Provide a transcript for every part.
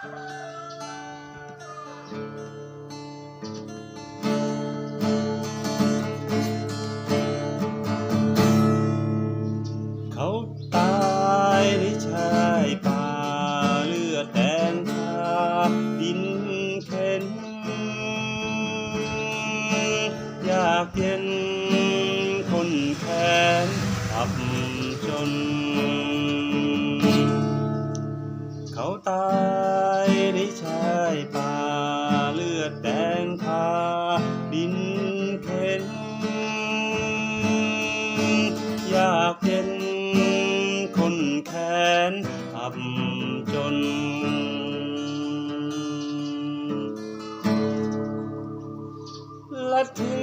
เข แล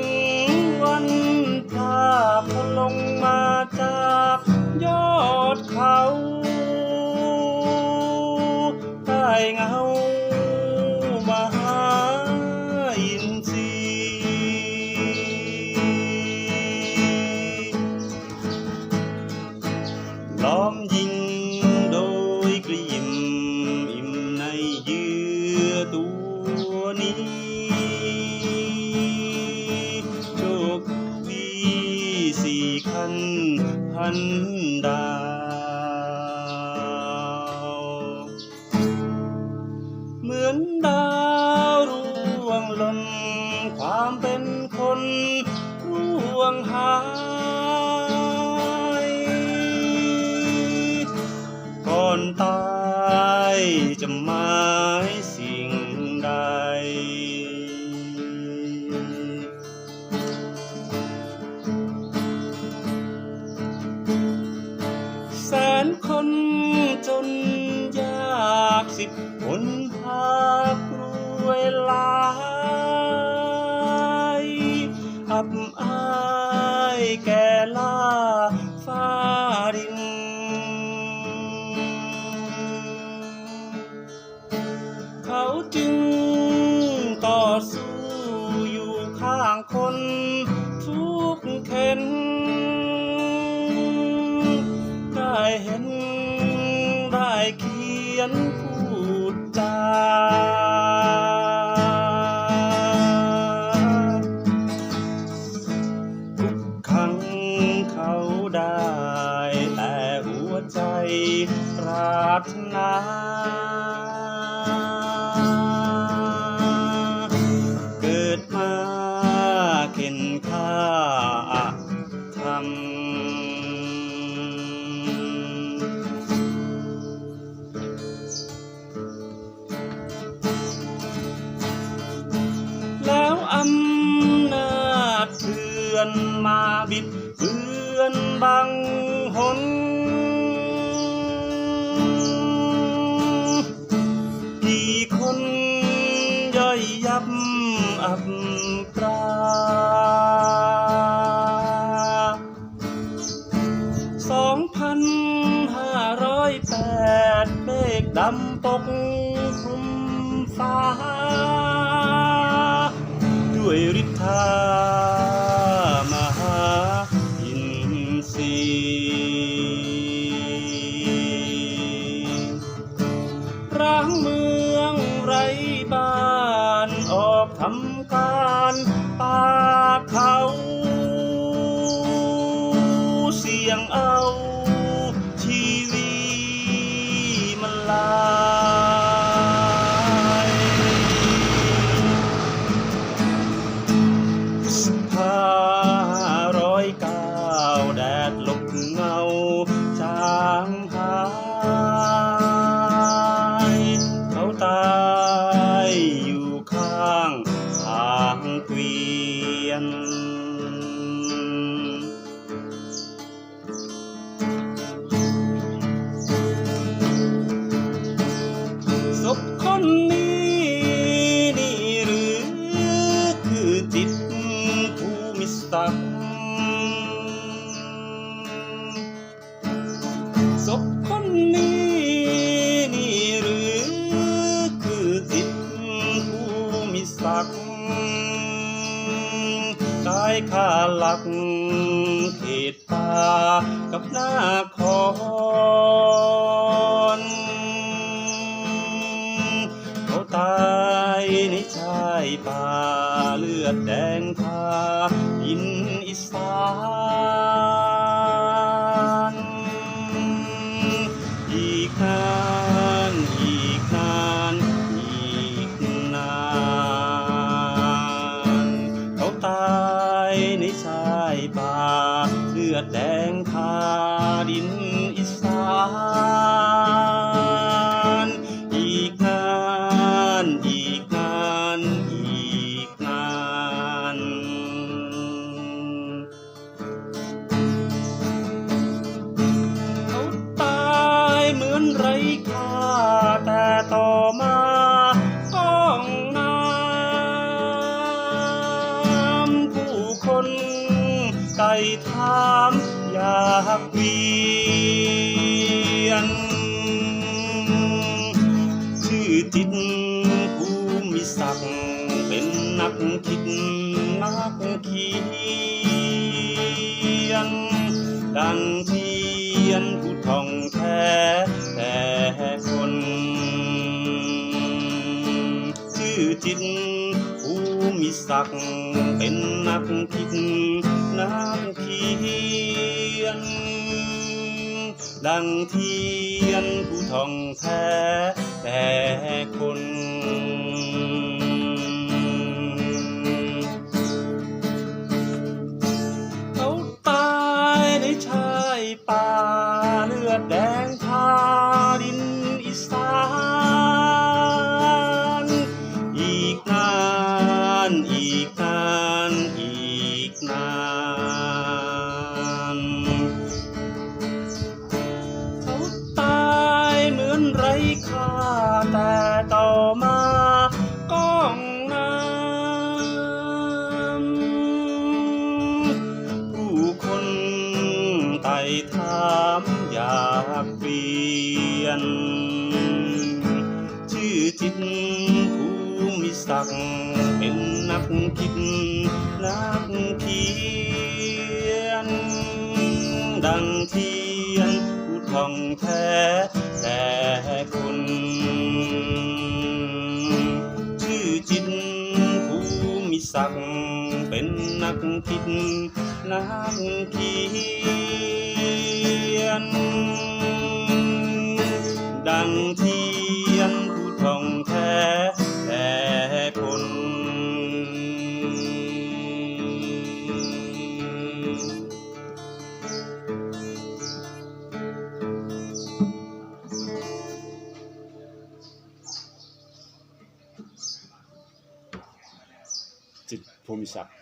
นดาว เหมือนดาวร่วงหล่นความเป็นคนร่วงหายก่อนตายจะหมายสิ่งใดายอับอายแก่ลาฟ้าดิน เขาจึงต่อสู้อยู่ข้างคนารถนาเกิดมาเข็นค่าทำแล้วอำนาจเถื่อนมาบิดเบือนบังหน ศพคนนี้นี่หรือคือจิตภูมิศักดิ์กายขาหลักเขตป่ากับหน้าคอนเขาตายในชายป่า ลือดแดงคาดินอีสาน เวียนชื่อจิตภูมิศักดิ์เป็นนักคิดนักเขียน ดังเทียนผู้ท่องแท้แต่คน ชื่อจิตภูมิศักดิ์เป็นนักคิดนักเขียน ดังเทียนผู้ท่องแท้แต่คน เขาตายในชายป่าเลือดแดงทาดินอีสาน ลี่ยน ชื่อจิตภูมิศักดิ์เป็นนักคิดนักเขียน ดังเทียนผู้ท่องแท้แต่คนชื่อจิตภูมิศักดิ์เป็นนักคิดนักเขียน จิตภูมิศักดิ์